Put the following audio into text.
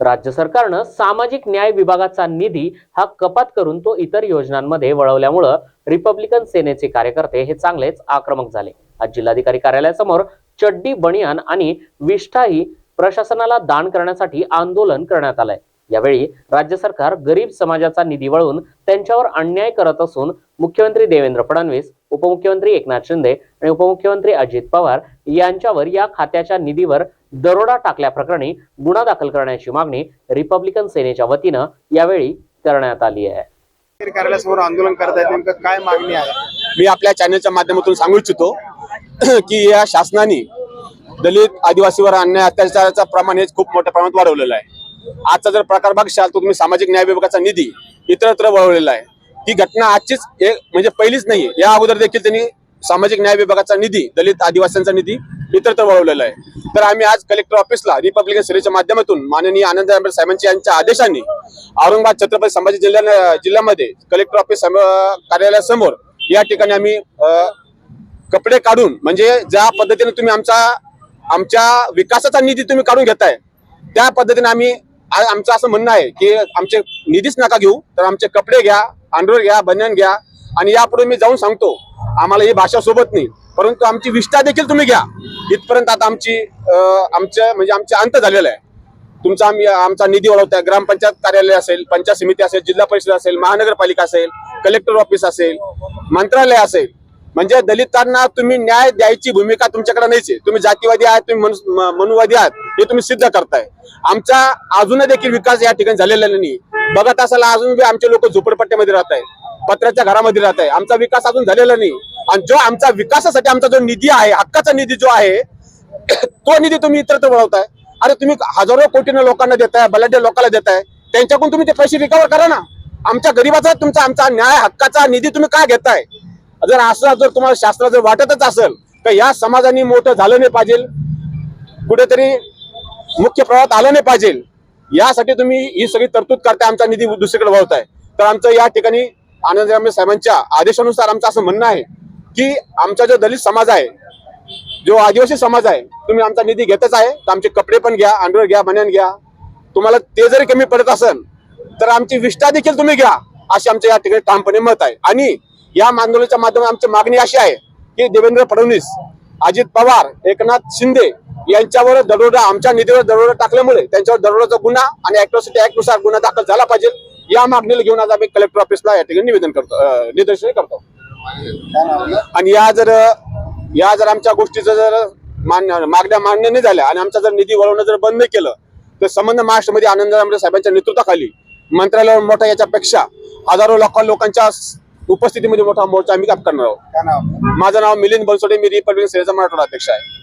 राज्य सरकारनं सामाजिक न्याय विभागाचा निधी हा कपात करून तो इतर योजनांमध्ये वळवल्यामुळं रिपब्लिकन सेनेचे कार्यकर्ते हे चांगलेच आक्रमक झाले. आज जिल्हाधिकारी कार्यालयासमोर चड्डी बनियान आणि विष्ठाही प्रशासनाला दान करण्यासाठी आंदोलन करण्यात आलंय. यावेळी राज्य सरकार गरीब समाजाचा निधी वळवून त्यांच्यावर अन्याय करत असून मुख्यमंत्री देवेंद्र फडणवीस उपमुख्यमंत्री एकनाथ शिंदे आणि उपमुख्यमंत्री अजित पवार यांच्यावर या खात्याच्या निधीवर दरोडा टाकल्याप्रकरणी गुन्हा दाखल करण्याची मागणी रिपब्लिकन सेनेच्या वतीनं यावेळी करण्यात आली आहे. कार्यालयासमोर आंदोलन करतायत. नेमकं काय मागणी आहे? मी आपल्या चॅनलच्या माध्यमातून सांगू इच्छितो की या शासनाने दलित आदिवासीवर अन्याय अत्याचाराचं प्रमाण हे खूप मोठ्या प्रमाणात वाढवलेलं आहे. आजचा जर प्रकार बघशाल तर तुम्ही सामाजिक न्याय विभागाचा निधी इतरत्र वळवलेला आहे. ही घटना आजचीच म्हणजे पहिलीच नाही या अगोदर देखील त्यांनी सामाजिक न्याय विभागाचा निधी दलित आदिवासींचा निधी इतरत्र वळवलेलं आहे. तर आम्ही आज कलेक्टर ऑफिसला रिपब्लिकन सेनेच्या माध्यमातून माननीय आनंद साहेबांची यांच्या आदेशाने औरंगाबाद छत्रपती संभाजी जिल्ह्या जिल्ह्यामध्ये कलेक्टर ऑफिस सम- कार्यालयासमोर या ठिकाणी आम्ही कपडे काढून म्हणजे ज्या पद्धतीने तुम्ही आमचा आमच्या विकासाचा निधी तुम्ही काढून घेताय त्या पद्धतीने आम्ही आमचं असं म्हणणं आहे की आमचे निधीच नका घेऊ तर आमचे कपडे घ्या अंडरवेअर घ्या बनियान घ्या आणि यापुढे मी जाऊन सांगतो आम्हाला ही भाषा सोबत नाही. परंतु आमची विष्ठा देखील तुम्ही घ्या. इथपर्यंत आता आमची आमच्या म्हणजे आमचे अंत झालेला आहे. तुमचा आम्ही आमचा निधी वळवताय ग्रामपंचायत कार्यालय असेल पंचायत समिती असेल जिल्हा परिषद असेल महानगरपालिका असेल कलेक्टर ऑफिस असेल मंत्रालय असेल. म्हणजे दलितांना तुम्ही न्याय द्यायची भूमिका तुमच्याकडे नाहीच आहे. तुम्ही जातीवादी आहात तुम्ही मनुवादी आहात हे तुम्ही सिद्ध करताय. आमचा अजून देखील विकास या ठिकाणी झालेला नाही. बघत असाल अजून बी आमचे लोक झोपडपट्ट्यामध्ये राहत आहे पत्र्याच्या घरामध्ये राहत आहे आमचा विकास अजून झालेला नाही. आणि जो आमचा विकासासाठी आमचा जो निधी आहे हक्काचा निधी जो आहे तो निधी तुम्ही इतरत्र वळवताय. अरे तुम्ही हजारो कोटीनं लोकांना देताय बलाढ्य लोकांना देताय. त्यांच्याकडून तुम्ही ते पैसे रिकवर करा ना. आमच्या गरीबाचा तुमचा आमचा न्याय हक्काचा निधी तुम्ही का घेताय? जर असं जर तुम्हाला शास्त्र जर वाटतच असेल तर या समाजाने मोठं झालं नाही पाहिजे. कुठेतरी मुख्य प्रवाहात आलं नाही पाहिजे. यासाठी तुम्ही ही सगळी तरतूद करताय आमचा निधी दुसरीकडे वळवताय. तर आमचं या ठिकाणी आनंद साहेबांच्या आदेशानुसार आमचं असं म्हणणं आहे की आमचा जो दलित समाज आहे जो आदिवासी समाज आहे तुम्ही आमचा निधी घेतच आहे तर आमचे कपडे पण घ्या अंडर घ्या बन्यान घ्या. तुम्हाला ते जरी कमी पडत असेल तर आमची विष्ठा देखील तुम्ही घ्या असे आमच्या या ठिकाणी ठामपणे मत आहे. आणि या आंदोलनाच्या माध्यमात आमची मागणी अशी आहे की देवेंद्र फडणवीस अजित पवार एकनाथ शिंदे यांच्यावर दरोडा आमच्या निधीवर दरोडा टाकल्यामुळे त्यांच्यावर दरोडाचा गुन्हा आणि अॅट्रॉसिटी ऍक्टनुसार गुन्हा दाखल झाला पाहिजे या मागणीला घेऊन आज आम्ही कलेक्टर ऑफिसला या ठिकाणी निवेदन करतो निदर्शन करतो. आणि या जर या जर आमच्या गोष्टीचं जर मान्य मागण्या मान्य नाही झाल्या आणि आमचा जर निधी वळवणं जर बंद केलं तर संबंध महाराष्ट्रामध्ये आनंद साहेबांच्या नेतृत्वाखाली मंत्रालयावर मोठा याच्यापेक्षा हजारो लोक लोकांच्या उपस्थितीमध्ये मोठा मोर्चा आम्ही करणार आहोत. माझं नाव मिलिंद बनसोडे मी रिपब्लिकन सेनेचा मराठवाडा अध्यक्ष आहे.